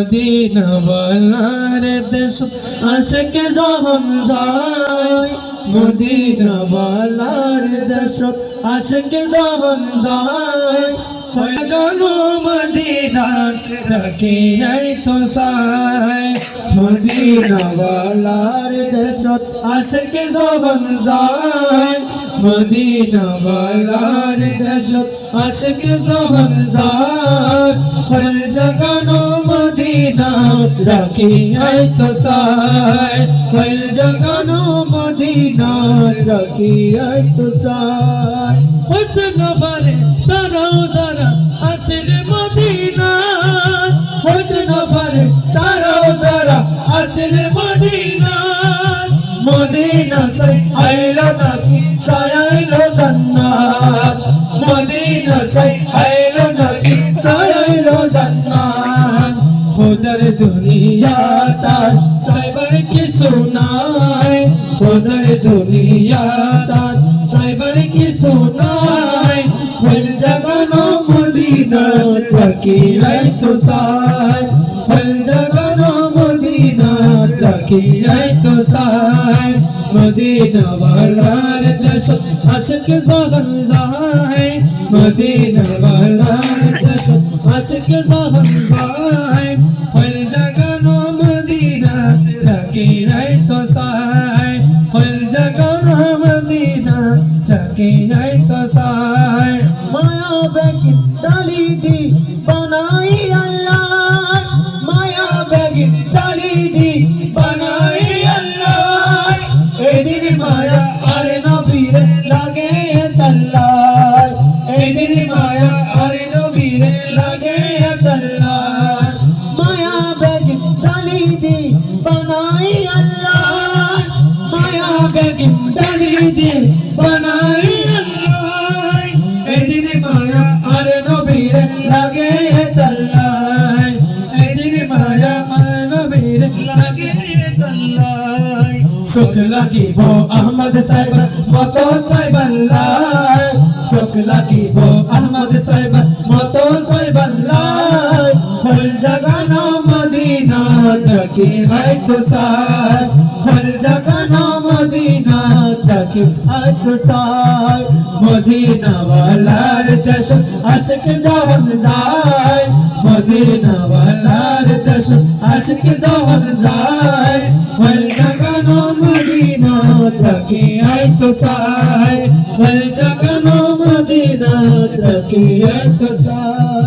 Medina বালার দেশ, আশক যখন যায়। মদিনা বালার দেশ, আশক যখন যায়। গেল মদিনা রাখি এই তো সাই মদিনা বালার দেশ, আশক যখন যায়। মদিনা বালার দেশ, আশক যখন যায়। হল জগানো মদিনা রাখি এই তো সাই। হল জগানো সাই। মদিনা সাই আইলো নাকি সায়াইলো জান্নাত। মদিনা সাই আইলো দুনিয়া তার সাইবার কি সুনায় উধর দুনিয়া তার সাইবার কি সুনায় ফুল জগানো মদিনা তাকি আই তো সাই। ফুল জগানো মদিনা তাকি আই তো সাই। মদিনা ওয়ালার দেশ আশক জহর যায়। মদিনা ওয়ালার দেশ আশক জহর যায় ফুল জগানো মদিনা তাকি আই তো সাই ফুল জগানো মদিনা তাকি আই তো সাই মায়া বেগিন ডালি দি বানাই আল্লাহ। মায়া বেগিন ডালি দি বানাই আল্লাহ। এদিন মায়া আর নবীর লাগে তাল্লাই বানাই আল্লাহ, মায়া বেগিন ডালি দি বানাই আল্লাহ, এদিন মায়া আর নবীর লাগে তাল্লাই। এদিন মায়া আর নবীর লাগে তাল্লাই। সুখ লাগিব আহমদ সাহেব, মত সাহেবাল্লাই সুখ লাগিব আহমদ সাহেব। जगाना मदीना तक है खुशाल फल जगाना मदीना तक है खुशाल मदीना वालार दश अशक जहन जाय। मदीना वालार दश अशक जहन जाय। फल जगाना मदीना तक है खुशाल फल जगाना मदीना तक है खुशाल